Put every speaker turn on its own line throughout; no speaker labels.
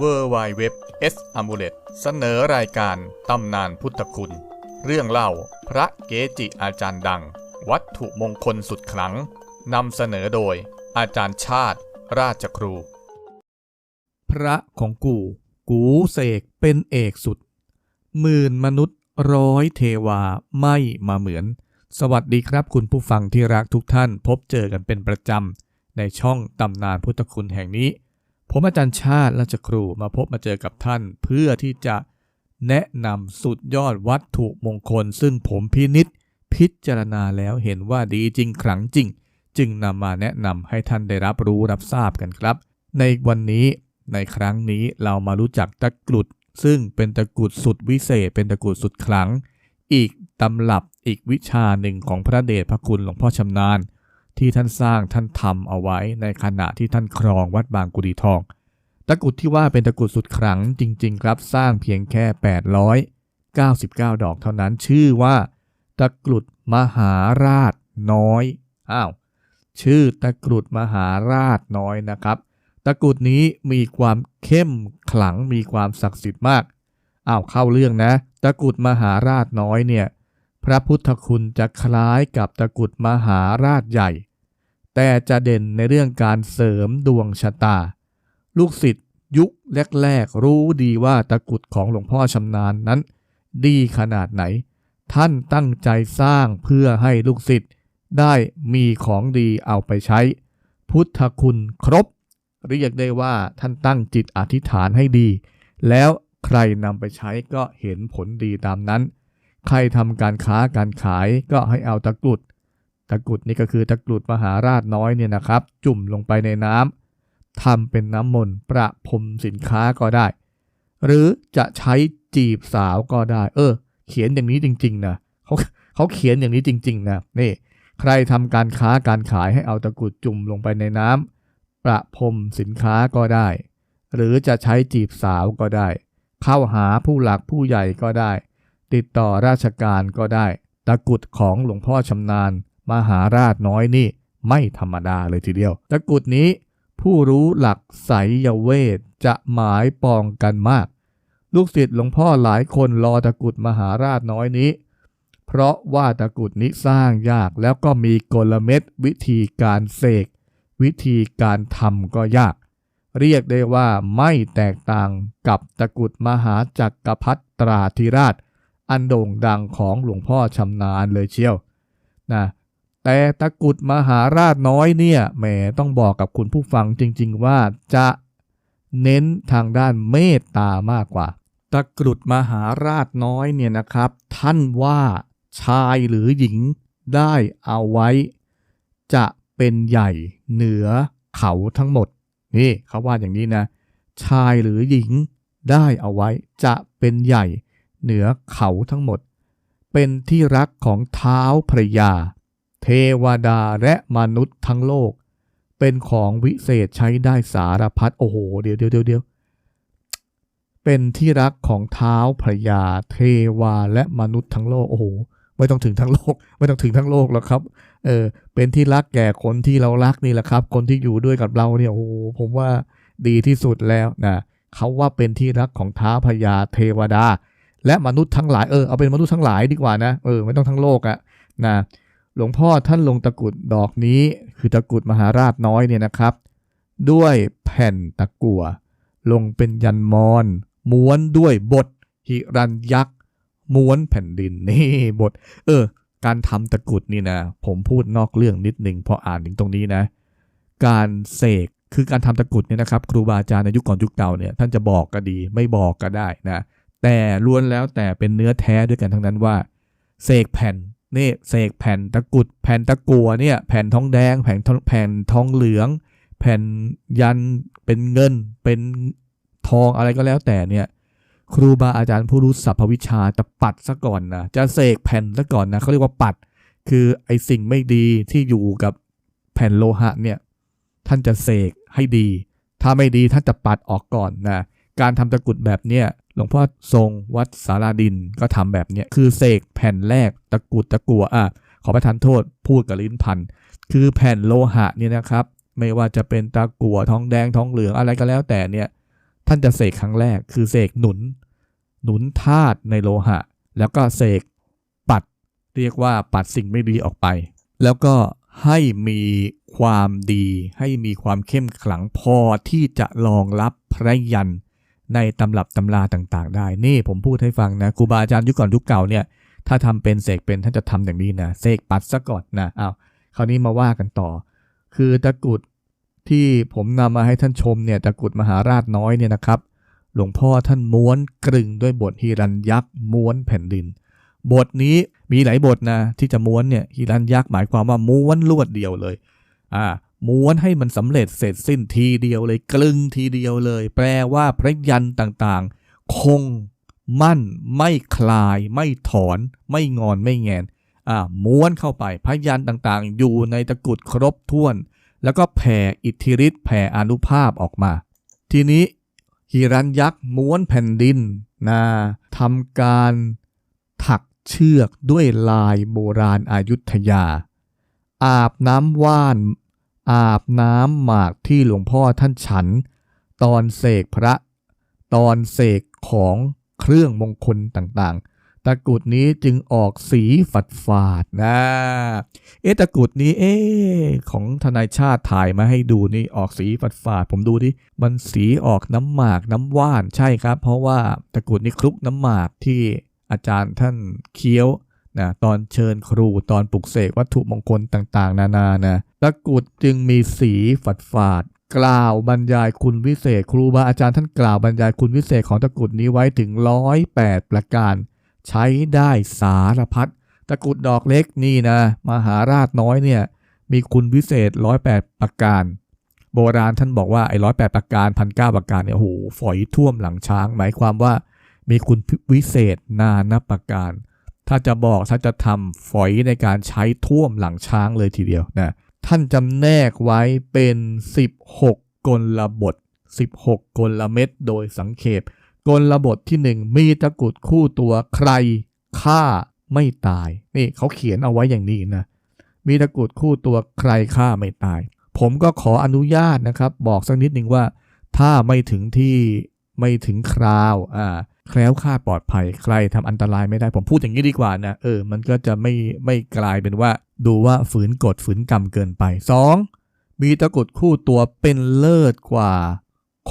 w w w s a m u l e t เสนอรายการตำนานพุทธคุณ เรื่องเล่าพระเกจิอาจารย์ดัง วัตถุมงคลสุดขลังนำเสนอโดย อาจารย์ชาติ ราชครู
พระของกู กูเสกเป็นเอกสุดหมื่นมนุษย์ร้อยเทวาไม่มาเหมือน สวัสดีครับคุณผู้ฟังที่รักทุกท่านพบเจอกันเป็นประจำในช่องตำนานพุทธคุณแห่งนี้ ผมอาจารย์ชาติราชครูมาพบมาเจอกับท่าน เพื่อที่จะแนะนำสุดยอดวัตถุมงคล ซึ่งผมพินิษพิจารณาแล้วเห็นว่าดีจริงขลังจริง จึงนำมาแนะนำให้ท่านได้รับรู้รับทราบกันครับ ในวันนี้ในครั้งนี้เรามารู้จักตะกรุด ซึ่งเป็นตะกรุดสุดวิเศษ เป็นตะกรุดสุดขลัง อีกตำรับอีกวิชาหนึ่งของพระเดชพระคุณหลวงพ่อชำนาญ ที่ท่านสร้างท่านทำเอาไว้ในขณะที่ท่านครองวัดบางกุดีทอง ตะกุดที่ว่าเป็นตะกุดสุดขลังจริง ๆ ครับสร้างเพียงแค่ 899 ดอกเท่านั้นชื่อว่า ตะกรุดมหาราชน้อยอ้าวชื่อตะกรุดมหาราชน้อยนะครับ ตะกรุดนี้มีความเข้มขลังมีความศักดิ์สิทธิ์มากอ้าวเข้าเรื่องนะ ตะกรุดมหาราชน้อยเนี่ยพระพุทธคุณจะคล้ายกับตะกุดมหาราชใหญ่ แต่จะเด่นในเรื่องการเสริมดวงชะตา ลูกศิษย์ยุคแรกๆ รู้ดีว่าตะกุดของหลวงพ่อชำนาญนั้น ดีขนาดไหน ท่านตั้งใจสร้างเพื่อให้ลูกศิษย์ได้มีของดีเอาไปใช้ พุทธคุณครบ เรียกได้ว่าท่านตั้งจิตอธิษฐานให้ดี แล้วใครนำไปใช้ก็เห็นผลดีตามนั้น ใครทำการค้าการขายก็ให้เอาตะกรุด ตะกรุดนี่ก็คือตะกรุดมหาราชน้อยเนี่ยนะครับ จุ่มลงไปในน้ำทำเป็นน้ำมนต์ประพรมสินค้าก็ได้ หรือจะใช้จีบสาวก็ได้ เออ เขียนอย่างนี้จริงๆนะเขาเขาเขียนอย่างนี้จริง ๆนะนี่ใครทำการค้าการขายให้เอาตะกรุดจุ่มลงไปในน้ำประพรมสินค้าก็ได้ หรือจะใช้จีบสาวก็ได้ เข้าหาผู้หลักผู้ใหญ่ก็ได้ ติดต่อราชการก็ได้ ตะกรุดของหลวงพ่อชำนาญ มหาราชน้อยนี่ไม่ธรรมดาเลยทีเดียว ตะกุดนี้ ผู้รู้หลักไสยเวทจะหมายปองกันมาก ลูกศิษย์หลวงพ่อหลายคนรอตะกุดมหาราชน้อยนี้ เพราะว่าตะกุดนี้สร้างยากแล้วก็มีกลเม็ดวิธีการเสกวิธีการทำก็ยาก เรียกได้ว่าไม่แตกต่างกับตะกุดมหาจักรพรรดิตราธิราช อันโด่งดังของหลวงพ่อชำนาญเลยเชียวนะ แต่ตะกรุดมหาราชน้อยเนี่ยแหมต้องบอกกับคุณผู้ฟังจริง ๆ ว่าจะเน้นทางด้านเมตตามากกว่า ตะกรุดมหาราชน้อยเนี่ยนะครับ ท่านว่าชายหรือหญิงได้เอาไว้ จะเป็นใหญ่เหนือเขาทั้งหมด นี่เขาว่าอย่างนี้นะ ชายหรือหญิงได้เอาไว้จะเป็นใหญ่เหนือเขาทั้งหมด เป็นที่รักของเท้าพระยา เทวดาและมนุษย์ทั้งโลก เป็นของวิเศษใช้ได้สารพัดโอ้โห เดี๋ยวเดี๋ยวเดี๋ยวเป็นที่รักของเท้าพระยาเทวาและมนุษย์ทั้งโลกโอ้โหไม่ต้องถึงทั้งโลก ไม่ต้องถึงทั้งโลกแล้วครับเออเป็นที่รักแก่คนที่เรารักนี่แหละครับ คนที่อยู่ด้วยกับเราเนี่ยโอ้โหผมว่าดีที่สุดแล้วนะเขาว่าเป็นที่รักของท้าพยาเทวดา และมนุษย์ทั้งหลายเออเอาเป็นมนุษย์ทั้งหลายดีกว่านะเออไม่ต้องทั้งโลกอะนะ หลวงพ่อท่านลงตะกรุดดอกนี้คือตะกรุดมหาราชน้อยเนี่ยนะครับ ด้วยแผ่นตะกั่วลงเป็นยันมอนม้วนด้วยบทหิรันยักษ์ม้วนแผ่นดินนี่บท เออ การทำตะกรุดนี่นะ ผมพูดนอกเรื่องนิดหนึ่งพออ่านถึงตรงนี้นะ การเสกคือการทำตะกรุดเนี่ยนะครับ ครูบาอาจารย์ในยุคก่อนยุคเก่าเนี่ยท่านจะบอกก็ดีไม่บอกก็ได้นะ แต่ล้วนแล้วแต่เป็นเนื้อแท้ด้วยกันทั้งนั้นว่าเสกแผ่น นี่เสกแผ่นตะกุด แผ่นตะกัวเนี่ย แผ่นทองแดง แผ่นทองแผ่นทองเหลือง แผ่นยันเป็นเงิน เป็นทองอะไรก็แล้วแต่เนี่ย ครูบาอาจารย์ผู้รู้สัพพวิชาจะปัดซะก่อนนะจะเสกแผ่นซะก่อนนะเขาเรียกว่าปัด คือไอสิ่งไม่ดีที่อยู่กับแผ่นโลหะเนี่ย ท่านจะเสกให้ดี ถ้าไม่ดีท่านจะปัดออกก่อนนะ การทำตะกรุดแบบเนี้ยหลวงพ่อทรงวัดสาราดินก็ทำแบบเนี้ยคือเสกแผ่นแรกตะกรุดตะกัวอะขอประทานโทษพูดกับลิ้นพันคือแผ่นโลหะเนี่ยนะครับ ไม่ว่าจะเป็นตะกัวทองแดงทองเหลืองอะไรก็แล้วแต่เนี่ยท่านจะเสกครั้งแรกคือเสกหนุน หนุนธาตุในโลหะ แล้วก็เสกปัดเรียกว่าปัดสิ่งไม่ดีออกไป แล้วก็ให้มีความดี ให้มีความเข้มขลังพอที่จะรองรับพระยัน ในตำรับตำราต่างๆ ได้ นี่ผมพูดให้ฟังนะครูบาอาจารย์ยุคก่อนยุคเก่าเนี่ย ถ้าทำเป็นเสกเป็นท่านจะทำอย่างนี้นะเสกปัดซะก่อนนะอ้าวคราวนี้มาว่ากันต่อ คือตะกุดที่ผมนำมาให้ท่านชมเนี่ยตะกุดมหาราชน้อยเนี่ยนะครับ หลวงพ่อท่านม้วนกรึงด้วยบทฮิรัญยักษ์ม้วนแผ่นดิน บทนี้มีหลายบทนะที่จะม้วนเนี่ยฮิรัญยักษ์หมายความว่าม้วนลวดเดียวเลยอ่า ม้วนให้มันสำเร็จเสร็จสิ้นทีเดียวเลยกลึงทีเดียวเลย แปลว่าพระยันต่างๆ คงมั่นไม่คลาย ไม่ถอน ไม่งอนไม่แงนอ่าม้วนเข้าไปพยันต์ต่างๆ อยู่ในตะกุดครบถ้วน แล้วก็แผ่อิทธิฤทธิ์แผ่อนุภาพออกมา ทีนี้หิรัญยักษ์ม้วนแผ่นดินนะทำการถักเชือกด้วยลายโบราณอายุทยา อาบน้ำว่าน อาบน้ำหมากที่หลวงพ่อท่านฉัน ตอนเสกพระ ตอนเสกของเครื่องมงคลต่างๆ ตะกุดนี้จึงออกสีฝัดฝาดนะ เอ๊ะตะกุดนี้เอ๊ของทนายชาติถ่ายมาให้ดูนี่ออกสีฝาดฝาดผมดูดิมันสีออกน้ำหมากน้ำว่านใช่ครับ เพราะว่าตะกุดนี้คลุกน้ำหมากที่อาจารย์ท่านเคี้ยวนะตอนเชิญครูตอนปลุกเสกวัตถุมงคลต่างๆ นานานะ ตะกุดจึงมีสีฝาดฝาดกล่าวบรรยายคุณวิเศษ ครูบาอาจารย์ท่านกล่าวบรรยายคุณวิเศษของตะกุดนี้ไว้ถึงร้อยแปดประการ ใช้ได้สารพัดตะกุดดอกเล็กนี่นะ มหาราชน้อยเนี่ย มีคุณวิเศษร้อยแปดประการ โบราณท่านบอกว่าไอ้ร้อยแปดประการพันเก้าประการเนี่ยโอ้โหฝอยท่วมหลังช้าง หมายความว่า มีคุณวิเศษนานับประการ ถ้าจะบอกถ้าจะทำฝอยในการใช้ท่วมหลังช้างเลยทีเดียวนะ ท่านจำแนกไว้เป็น 16 กลบท 16 กลเม็ดโดยสังเขปกลบทที่ 1 มีตะกุดคู่ตัวใครฆ่าไม่ตาย นี่เขาเขียนเอาไว้อย่างนี้นะ มีตะกุดคู่ตัวใครฆ่าไม่ตาย ผมก็ขออนุญาตนะครับ บอกสักนิดหนึ่งว่า ถ้าไม่ถึงที่ไม่ถึงคราวอ่าแคล้วคลาดปลอดภัยใครทำอันตรายไม่ได้ผมพูดอย่างนี้ดีกว่านะเออมันก็จะไม่ไม่กลายเป็นว่า ดูว่าฝืนกฎฝืนกรรมเกินไป 2. มีตะกรุดคู่ตัวเป็นเลิศกว่า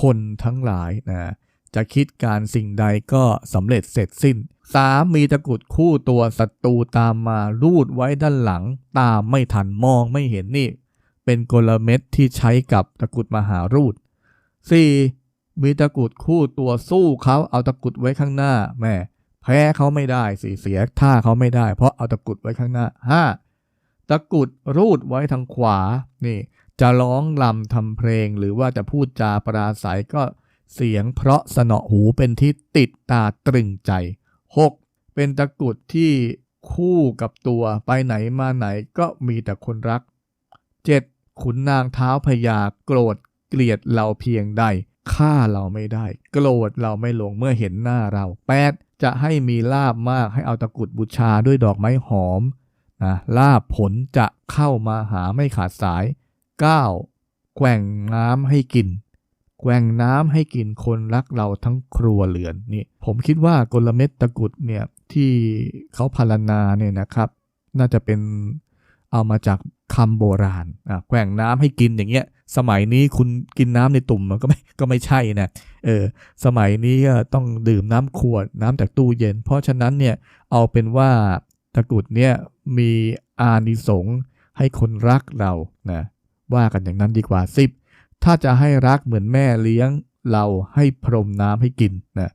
คนทั้งหลายนะจะคิดการสิ่งใดก็สำเร็จเสร็จสิ้น 3. มีตะกรุดคู่ตัวศัตรูตามมารูดไว้ด้านหลัง ตามไม่ทันมองไม่เห็นนี่ เป็นกลเม็ดที่ใช้กับตะกรุดมหารูด 4. มีตะกรุดคู่ตัวสู้เขาเอาตะกรุดไว้ข้างหน้าแม่แพ้เขาไม่ได้สิเสียท่าเขาไม่ได้ เพราะเอาตะกรุดไว้ข้างหน้า 5. ตะกุดรูดไว้ทางขวานี่จะร้องลำทำเพลงหรือว่าจะพูดจาปราศัยก็เสียงเพราะสนอหูเป็นที่ติดตาตรึงใจ 6. เป็นตะกุดที่คู่กับตัวไปไหนมาไหนก็มีแต่คนรัก 7. ขุนนางเท้าพญาโกรธเกลียดเราเพียงใดฆ่าเราไม่ได้ โกรธเราไม่ลงเมื่อเห็นหน้าเรา 8. จะให้มีลาบมากให้เอาตะกุดบูชาด้วยดอกไม้หอม นะลาบผลจะเข้ามาหาไม่ขาดสาย 9. แกว่งน้ำให้กิน แกว่งน้ำให้กินคนรักเราทั้งครัวเรือนนี่ผมคิดว่ากลเม็ดตะกุดเนี่ยที่เขาพรรณนาเนี่ยนะครับ น่าจะเป็นเอามาจากคำโบราณอะแกว่งน้ำให้กินอย่างเงี้ย สมัยนี้คุณกินน้ำในตุ่มมันก็ไม่ก็ไม่ใช่นะเออสมัยนี้ก็ต้องดื่มน้ำขวดน้ำจากตู้เย็น เพราะฉะนั้นเนี่ยเอาเป็นว่าตะกุดเนี่ย มีอานิสงส์ให้คนรักเรานะว่ากันอย่างนั้นดีกว่า 10 ถ้าจะให้รักเหมือนแม่เลี้ยงเราให้พรมน้ำให้กินนะ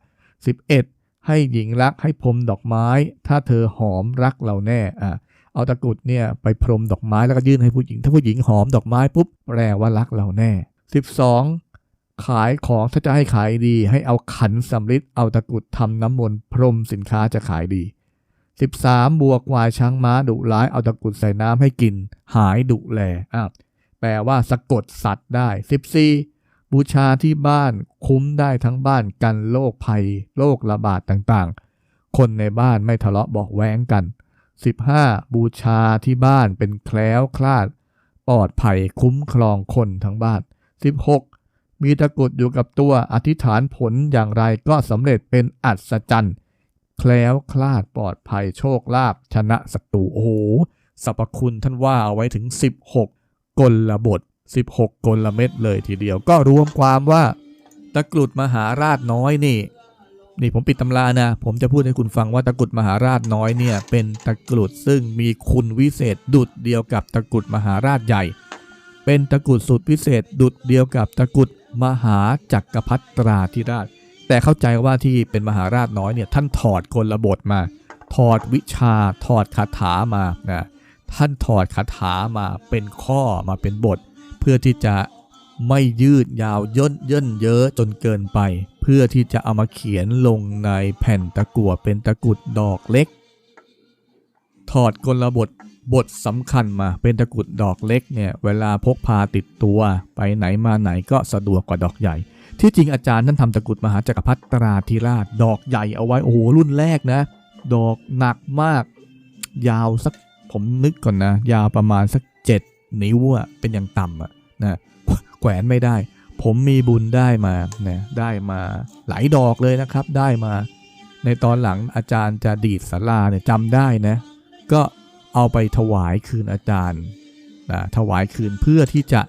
11 ให้หญิงรักให้พรมดอกไม้ ถ้าเธอหอมรักเราแน่อะเอาตะกรุดเนี่ยไปพรมดอกไม้แล้วก็ยื่นให้ผู้หญิง ถ้าผู้หญิงหอมดอกไม้ปุ๊บแปลว่ารักเราแน่ 12 ขายของถ้าจะให้ขายดี ให้เอาขันสำริดเอาตะกรุดทำน้ำมนต์พรมสินค้าจะขายดี 13บวกวายช้างม้าดุร้ายเอาตะกุดใส่น้ำให้กิน หายดุแลอะแปลว่าสะกดสัตว์ได้ 14 บูชาที่บ้านคุ้มได้ทั้งบ้านกันโรคภัยโรคระบาดต่างๆ คนในบ้านไม่ทะเลาะบอกแว้งกัน 15. บูชาที่บ้านเป็นแคล้วคลาด ปลอดภัยคุ้มครองคนทั้งบ้าน 16. มีตะกุดอยู่กับตัวอธิษฐานผลอย่างไรก็สำเร็จเป็นอัศจรรย์ แคล้วคลาดปลอดภัยโชคลาภชนะศัตรูโอ้โหสรรพคุณท่านว่าเอาไว้ถึง 16 กลบท 16 กลเม็ดเลยทีเดียว ก็รวมความว่าตะกรุดมหาราชน้อยนี่ นี่ผมปิดตำรานะ ผมจะพูดให้คุณฟังว่าตะกรุดมหาราชน้อยเนี่ย เป็นตะกรุดซึ่งมีคุณวิเศษดุดเดียวกับตะกรุดมหาราชใหญ่ เป็นตะกรุดสุดพิเศษดุดเดียวกับตะกรุดมหาจักรพรรดิตราธิราช แต่เข้าใจว่าที่เป็นมหาราชน้อยเนี่ยท่านถอดกลบทมา ถอดวิชาถอดคาถามานะท่านถอดคาถามาเป็นข้อมาเป็นบท เพื่อที่จะไม่ยืดยาวย่นเย่นเยอะจนเกินไป เพื่อที่จะเอามาเขียนลงในแผ่นตะกั่วเป็นตะกุดดอกเล็ก ถอดกลบทบทสำคัญมาเป็นตะกุดดอกเล็กเนี่ยเวลาพกพาติดตัวไปไหนมาไหนก็สะดวกกว่าดอกใหญ่ ที่จริงอาจารย์ท่านทำตะกรุดมหาจักรพรรดิตราธิราช ดอกใหญ่เอาไว้ โอ้โห รุ่นแรกนะ ดอกหนักมาก ยาวสักผมนึกก่อนนะ ยาวประมาณสักเจ็ดนิ้วอะเป็นอย่างต่ำอะนะแขวนไม่ได้ ผมมีบุญได้มานะได้มาหลายดอกเลยนะครับ ได้มา ในตอนหลังอาจารย์จะดีดสาราเนี่ยจำได้นะ ก็เอาไปถวายคืนอาจารย์นะถวายคืนเพื่อที่จะ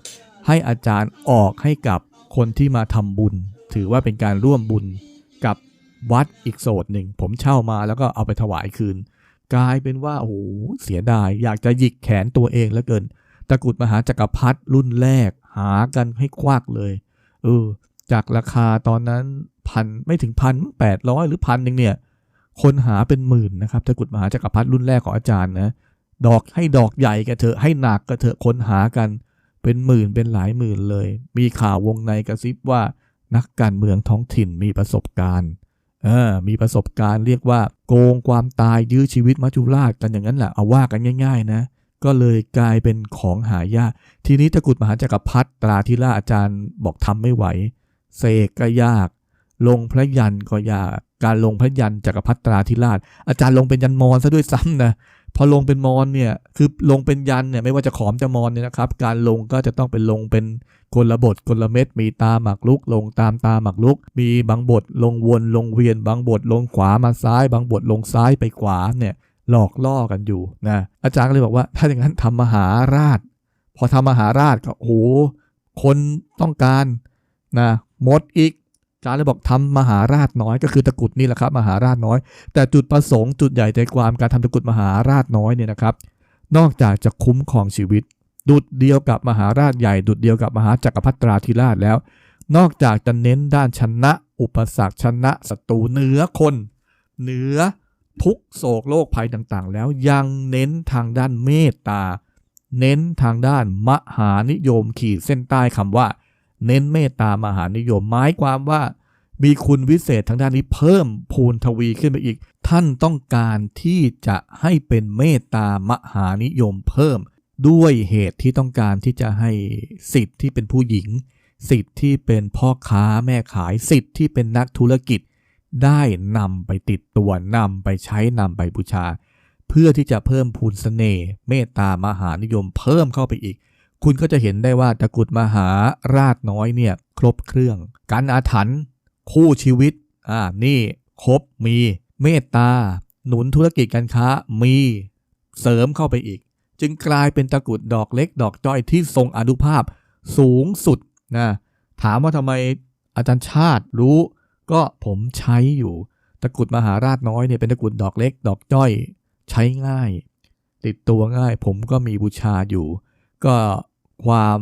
ให้อาจารย์ออกให้กับ คนที่มาทำบุญ ถือว่าเป็นการร่วมบุญกับวัดอีกโสดหนึ่ง ผมเช่ามาแล้วก็เอาไปถวายคืน กลายเป็นว่า โอ้โห เสียดาย อยากจะหยิกแขนตัวเองแล้วเกิน ตะกุดมหาจักรพรรดิรุ่นแรก หากันให้ควักเลย เออ จากราคาตอนนั้นพันไม่ถึงพันแปดร้อยหรือพันหนึ่งเนี่ย คนหาเป็นหมื่นนะครับ ตะกุดมหาจักรพรรดิรุ่นแรกของอาจารย์นะ ดอกให้ดอกใหญ่กันเถอะ ให้หนักก็เถอะ คนหากัน เป็นหมื่นเป็นหลายหมื่นเลย มีข่าววงในกระซิบว่านักการเมืองท้องถิ่นมีประสบการณ์เออมีประสบการณ์เรียกว่าโกงความตายยื้อชีวิตมัจจุราชกันอย่างนั้นแหละเอาว่ากันง่าย ๆ นะ ก็เลยกลายเป็นของหายาก ทีนี้ตะกุดมหาจักรพรรดิตราธิราชอาจารย์บอกทำไม่ไหว เสกก็ยาก ลงพระยันก็ยาก การลงพระยันจักรพรรดิตราธิราช อาจารย์ลงเป็นยันมอญซะด้วยซ้ำนะ พอลงเป็นมอญเนี่ยคือลงเป็นยันเนี่ยไม่ว่าจะขอมจะมอญเนี่ยนะครับ การลงก็จะต้องเป็นลงเป็นกลบทกลเม็ดมีตาหมากลุก ลงตามตาหมากลุก มีบางบทลงวนลงเวียน บางบทลงขวามาซ้าย บางบทลงซ้ายไปขวาเนี่ยหลอกล่อกันอยู่นะอาจารย์ก็เลยบอกว่า ถ้าอย่างนั้นทำมหาราช พอทำมหาราชก็โอ้โหคนต้องการนะหมดอีก จารย์เลยบอกทำมหาราชน้อยก็คือตะกุดนี่แหละครับมหาราชน้อย แต่จุดประสงค์จุดใหญ่ใจความการทำตะกุดมหาราชน้อยเนี่ยนะครับ นอกจากจะคุ้มครองชีวิต ดุดเดียวกับมหาราชใหญ่ ดุดเดียวกับมหาจักรพรรดิราธิราชแล้ว นอกจากจะเน้นด้านชนะ อุปสรรคชนะศัตรูเหนือคน เหนือทุกโศกโรคภัยต่างๆ แล้วยังเน้นทางด้านเมตตา เน้นทางด้านมหานิยมขีดเส้นใต้คำว่า เน้นเมตตามหานิยมหมายความว่า มีคุณวิเศษทางด้านนี้เพิ่มพูนทวีขึ้นไปอีก ท่านต้องการที่จะให้เป็นเมตตามหานิยมเพิ่ม ด้วยเหตุที่ต้องการที่จะให้สิทธิ์ที่เป็นผู้หญิง สิทธิ์ที่เป็นพ่อค้าแม่ขายสิทธิ์ที่เป็นนักธุรกิจ ได้นำไปติดตัวนำไปใช้นำไปบูชา เพื่อที่จะเพิ่มพูนเสน่ห์เมตตามหานิยมเพิ่มเข้าไปอีก คุณก็จะเห็นได้ว่าตะกรุดมหาราชน้อยเนี่ยครบเครื่อง การอาถรรพ์คู่ชีวิตอ่านี่ครบมีเมตตา หนุนธุรกิจการค้ามีเสริมเข้าไปอีก จึงกลายเป็นตะกรุดดอกเล็กดอกจ้อยที่ทรงอนุภาพสูงสุดนะถามว่าทำไมอาจารย์ชาติรู้ ก็ผมใช้อยู่ ตะกรุดมหาราชน้อยเนี่ยเป็นตะกรุดดอกเล็ก ดอกจ้อย ใช้ง่าย ติดตัวง่าย ผมก็มีบูชาอยู่ ก็ ความ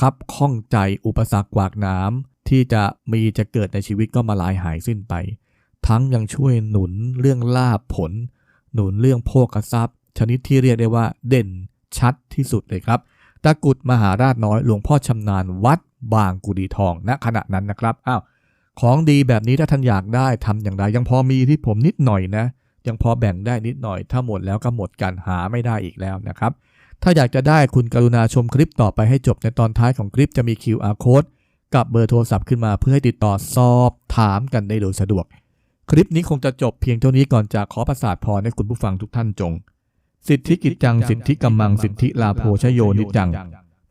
คับข้องใจอุปสรรคกวากน้ำที่จะมีจะเกิดในชีวิตก็มาลายหายสิ้นไป ทั้งยังช่วยหนุนเรื่องลาภผล หนุนเรื่องโภคทรัพย์ ชนิดที่เรียกได้ว่าเด่นชัดที่สุดเลยครับตะกุดมหาราชน้อยหลวงพ่อชำนาญวัดบางกุดีทองณขณะนั้นนะครับอ้าวของดีแบบนี้ถ้าท่านอยากได้ทำอย่างไรยังพอมีที่ผมนิดหน่อยนะ ยังพอแบ่งได้นิดหน่อย ถ้าหมดแล้วก็หมดกันหาไม่ได้อีกแล้วนะครับ ถ้าอยากจะได้คุณกรุณาชมคลิปต่อไปให้จบในตอนท้ายของคลิปจะมี QR code กับเบอร์โทรศัพท์ขึ้นมาเพื่อให้ติดต่อสอบถามกันได้โดยสะดวก คลิปนี้คงจะจบเพียงเท่านี้ก่อนจะขอประสาทพรให้คุณผู้ฟังทุกท่านจง สิทธิกิจจัง สิทธิกำมัง สิทธิลาโภชโยนิจจัง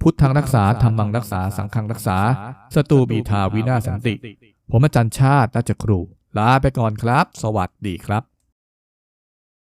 พุทธังรักษาธรรมังรักษา สังฆังรักษา สตูบีทาวินาศสันติ ผมอาจารย์ชาติราชครู ลาไปก่อนครับ สวัสดีครับ